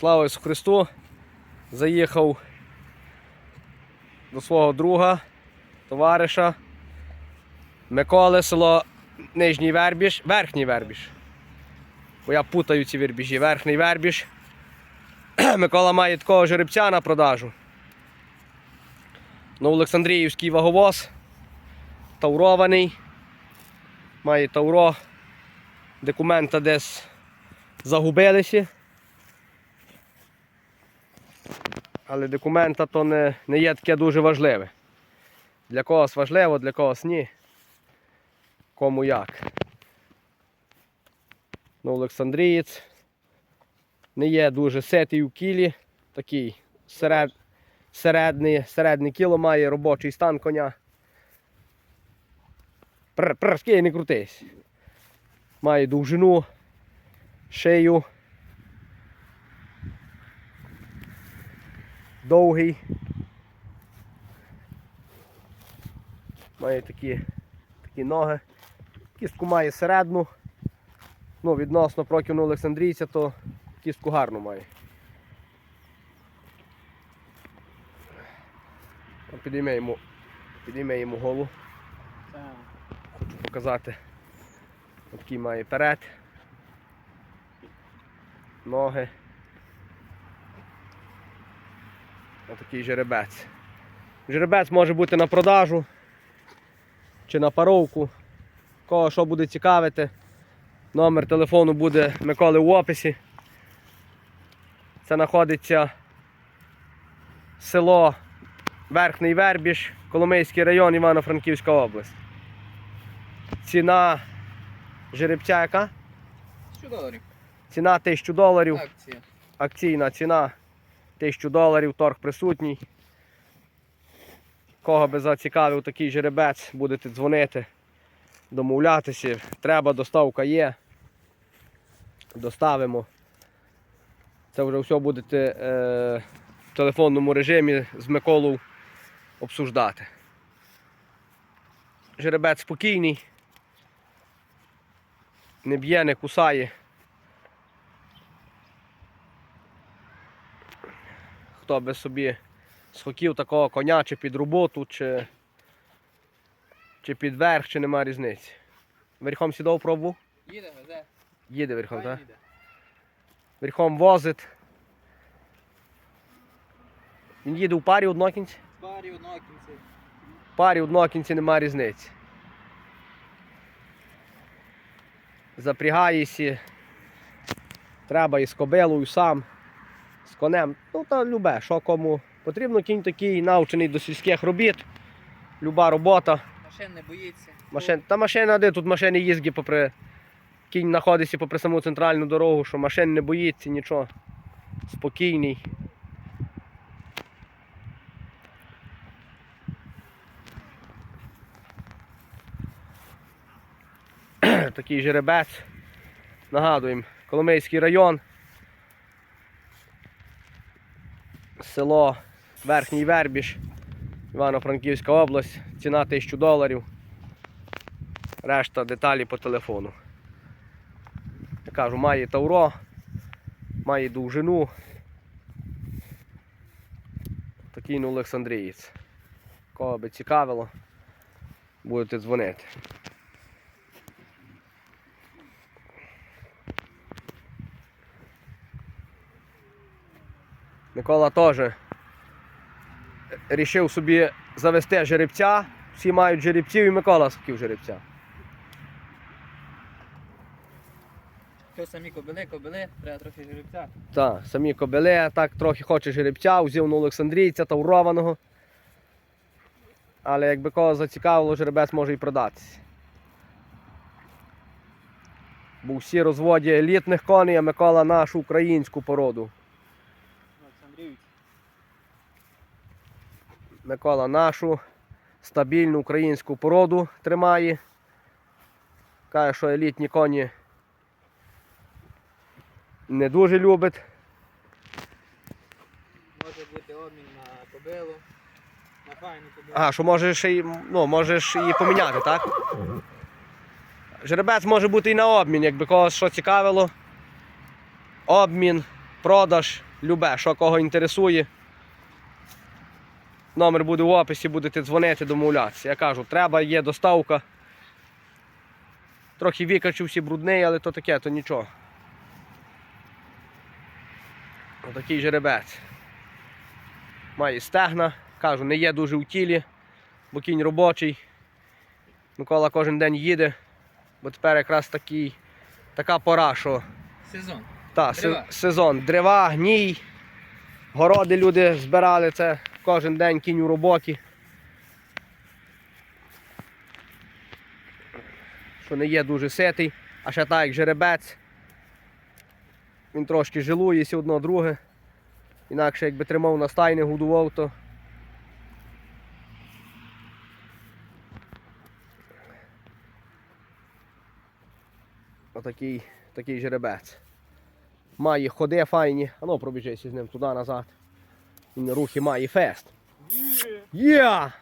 Слава Ісусу Христу! Заїхав до свого друга, товариша Миколи, село Нижній Вербіж, Верхній Вербіж. Бо я путаю ці вербіжі. Верхній Вербіж. Микола має такого жеребця на продажу. На Олександріївський ваговоз. Таурований. Має тавро. Документа десь загубилися. Але документа то не, не є таке дуже важливе. Для когось важливо, для когось ні. Кому як. Ну, Олександрієць не є дуже ситий у кілі, такий серед, середний, середнє кіло має робочий стан коня. Пр, пр, скій, не крутись. Має довжину, шию. Довгий. Має такі, такі ноги. Кістку має середну. Ну, відносно прокину Олександрійця, то кістку гарну має. Підійме йому, йому голову. Хочу показати. Такий має перед. Ноги. Отакий жеребець. Жеребець може бути на продажу чи на паровку. Кого що буде цікавити. Номер телефону буде Миколи в описі. Це знаходиться село Верхній Вербіж, Коломийський район, Івано-Франківська область. Ціна жеребця яка? 100 доларів. Ціна 1000 доларів. Акція. Акційна ціна 1000 доларів, торг присутній. Кого би зацікавив такий жеребець, будете дзвонити, домовлятися. Треба, доставка є. Доставимо. Це вже все будете е, в телефонному режимі з Миколою обсуждати. Жеребець спокійний, не б'є, не кусає. Хто би собі схотів такого коня, чи під роботу, чи, чи під верх, чи нема різниці. Верхом сідав пробував? Їде, везе. Їде верхом, так? їде. Верхом возить. Він їде у парі однокінці. В парі одного кінці. В парі однокінці нема різниці. Запрягаєшся. Треба і з кобилою сам, з конем. Ну та любе, що кому потрібно, кінь такий навчений до сільських робіт. Люба робота. Машин не боїться. Машин, та машина де тут машини їздять попри. Кінь знаходиться попри саму центральну дорогу, що машин не боїться нічого. Спокійний. Такий жеребець. Нагадуємо, Коломийський район. Село Верхній Вербіж, Івано-Франківська область. Ціна 1000 доларів. Решта деталі по телефону. Я кажу, має тавро, має довжину. Такий ну Олександрієць. Кого би цікавило, будете дзвонити. Микола теж рішив собі завести жеребця. Всі мають жеребців і Микола хотів жеребця. То самі кобили, кобили, треба трохи жеребця. Так, самі кобили, а так трохи хоче жеребця, на Олександрійця таврованого. Але якби кого зацікавило, жеребець може і продатися. Бо всі розводі елітних коней, а Микола нашу українську породу. Микола нашу стабільну українську породу тримає. Каже, що елітні коні не дуже любить. Може бути обмін на кобилу. На файну кобилу. А, що можеш і, ну, можеш її поміняти, так? Жеребець може бути і на обмін, якби когось що цікавило. Обмін, продаж. Любе, що кого інтересує. Номер буде в описі, будете дзвонити, домовлятися. Я кажу, треба, є доставка. Трохи викачився брудний, але то таке, то нічого. Отакий жеребець. Має стегна, кажу, не є дуже в тілі, бо кінь робочий. Микола кожен день їде, бо тепер якраз такий, така пора, що Сезон. та, Дерева. сезон. Дерева, гній, городи люди збирали це кожен день кінь у роботі. Що не є дуже ситий, а ще так як жеребець. Він трошки жилує сі одно друге. Інакше якби тримав на стайні, годував, то. Отакий такий жеребець. Має ходи файні. А ну пробіжися з ним туди назад. Рухи має фест. Є!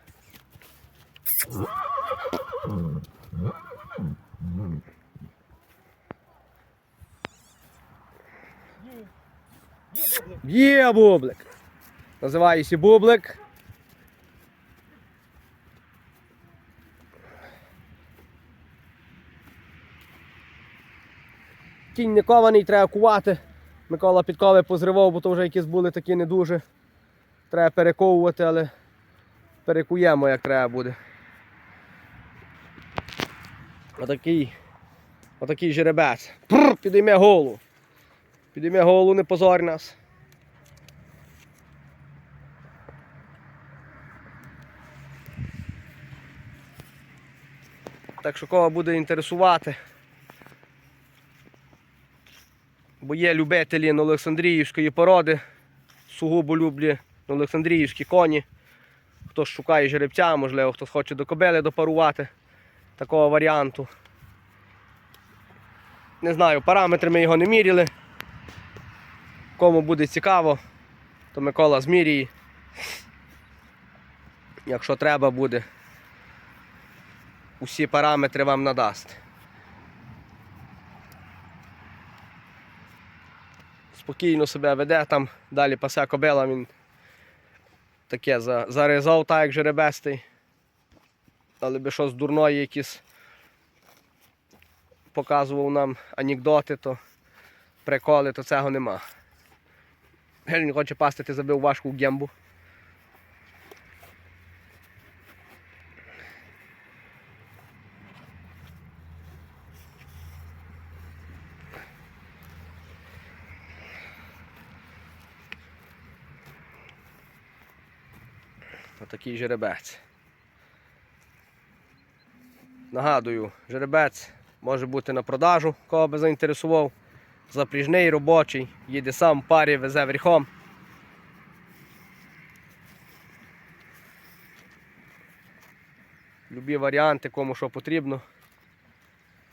Є бублик. Називається бублик. Кінь не кований, треба кувати. Микола підкови позривав, бо то вже якісь були такі не дуже. Треба перековувати, але перекуємо, як треба буде. Отакий, отакий жеребець. Прр, підійме голову. Підійме голову, не позорь нас. Так що кого буде інтересувати. Бо є любителі Олександріївської породи, сугубо люблі Олександріївські коні. Хтось шукає жеребця, можливо, хтось хоче до кобили допарувати такого варіанту. Не знаю, параметри ми його не міряли. Кому буде цікаво, то Микола зміряє. Якщо треба буде, усі параметри вам надасть. спокійно себе веде, там далі пасе кобила, він таке за- зарізав, так як жеребестий. Але би щось дурної якісь показував нам анекдоти, то приколи, то цього нема. Він хоче пасти, ти забив важку гембу. Отакий жеребець. Нагадую, жеребець може бути на продажу, кого би заінтересував. Запріжний, робочий, їде сам парі, везе верхом. Любі варіанти, кому що потрібно.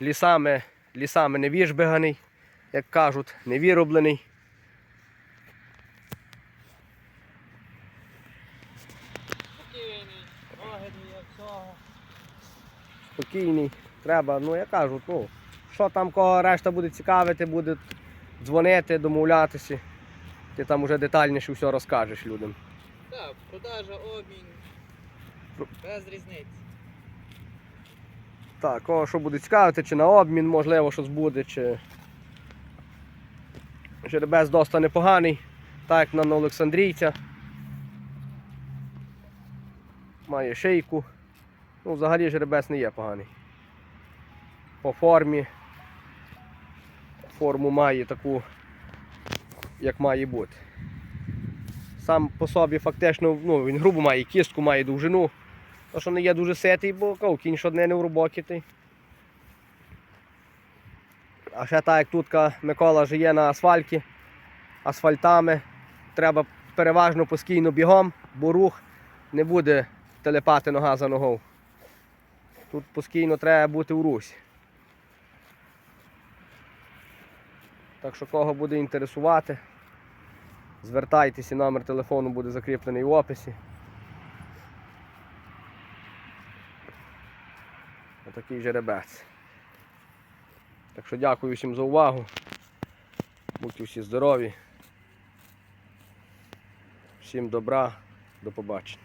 Лісами, лісами не віжбиганий, як кажуть, не вироблений. Спокійний, спокійний. Треба, ну я кажу, ну, що там кого решта буде цікавити, буде дзвонити, домовлятися. Ти там уже детальніше все розкажеш людям. Так, продажа, обмін. Без різниці. Так, кого що буде цікавити, чи на обмін, можливо, щось буде, чи. Жеребець доста непоганий, так як на Олександрійця. Має шийку. Ну, взагалі жеребець не є поганий. По формі. Форму має таку, як має бути. Сам по собі фактично, ну, він грубо має кістку, має довжину. То, що не є дуже ситий, бо кав, кінь щодня не в роботі. А ще так, як тут Микола живе на асфальті, асфальтами. Треба переважно постійно бігом, бо рух не буде телепати нога за ногою. Тут постійно треба бути в русі. Так що кого буде інтересувати, звертайтеся, номер телефону буде закріплений в описі. Отакий жеребець. Так що дякую всім за увагу. Будьте всі здорові. Всім добра, до побачення.